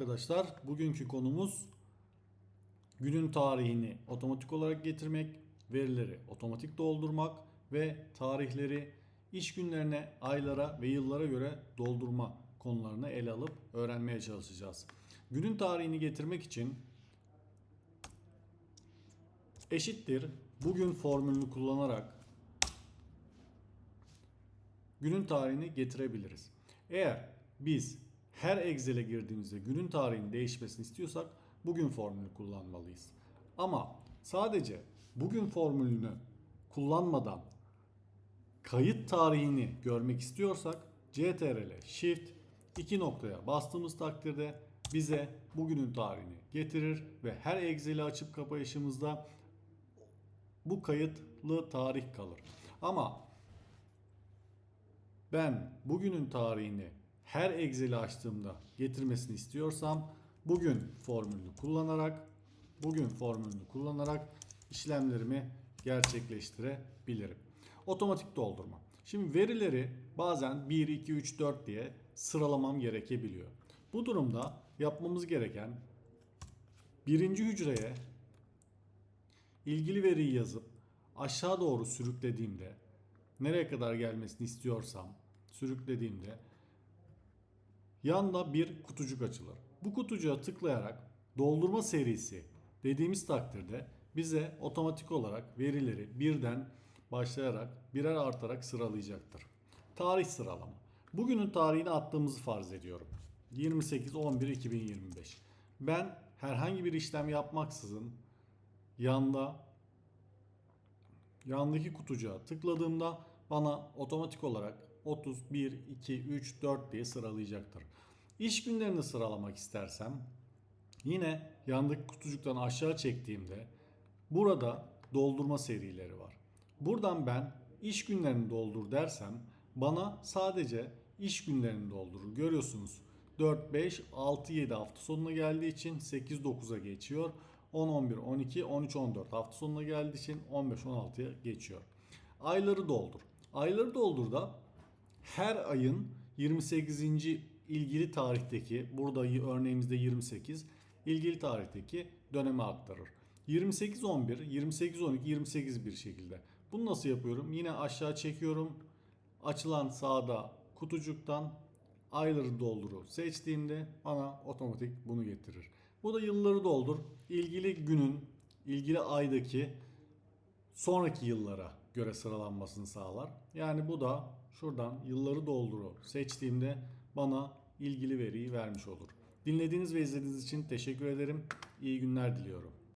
arkadaşlar. Bugünkü konumuz günün tarihini otomatik olarak getirmek, verileri otomatik doldurmak ve tarihleri iş günlerine, aylara ve yıllara göre doldurma konularını ele alıp öğrenmeye çalışacağız. Günün tarihini getirmek için eşittir bugün formülünü kullanarak günün tarihini getirebiliriz. Eğer biz her Excel'e girdiğimizde günün tarihinin değişmesini istiyorsak bugün formülünü kullanmalıyız. Ama sadece bugün formülünü kullanmadan kayıt tarihini görmek istiyorsak CTRL Shift iki noktaya bastığımız takdirde bize bugünün tarihini getirir ve her Excel'i açıp kapayışımızda bu kayıtlı tarih kalır. Ama ben bugünün tarihini her Excel'i açtığımda getirmesini istiyorsam bugün formülünü kullanarak bugün formülünü kullanarak işlemlerimi gerçekleştirebilirim. Otomatik doldurma. Şimdi verileri bazen 1, 2, 3, 4 diye sıralamam gerekebiliyor. Bu durumda yapmamız gereken birinci hücreye ilgili veriyi yazıp aşağı doğru sürüklediğimde nereye kadar gelmesini istiyorsam sürüklediğimde yanda bir kutucuk açılır. Bu kutucuğa tıklayarak doldurma serisi dediğimiz takdirde bize otomatik olarak verileri birden başlayarak birer artarak sıralayacaktır. Tarih sıralama. Bugünün tarihini attığımızı farz ediyorum. 28-11-2025. Ben herhangi bir işlem yapmaksızın yanda yandaki kutucuğa tıkladığımda bana otomatik olarak 31, 2, 3, 4 diye sıralayacaktır. İş günlerini sıralamak istersem yine yandaki kutucuktan aşağı çektiğimde burada doldurma serileri var. Buradan ben iş günlerini doldur dersem bana sadece iş günlerini doldurur. Görüyorsunuz 4, 5, 6, 7 hafta sonuna geldiği için 8, 9'a geçiyor. 10, 11, 12, 13, 14 hafta sonuna geldiği için 15, 16'ya geçiyor. Ayları doldur. Ayları doldur da her ayın 28. ilgili tarihteki burada örneğimizde 28 ilgili tarihteki döneme aktarır. 28 11, 28 12, 28 bir şekilde. Bunu nasıl yapıyorum? Yine aşağı çekiyorum. Açılan sağda kutucuktan ayları dolduru seçtiğimde bana otomatik bunu getirir. Bu da yılları doldur. İlgili günün, ilgili aydaki sonraki yıllara göre sıralanmasını sağlar. Yani bu da şuradan yılları dolduru seçtiğimde bana ilgili veriyi vermiş olur. Dinlediğiniz ve izlediğiniz için teşekkür ederim. İyi günler diliyorum.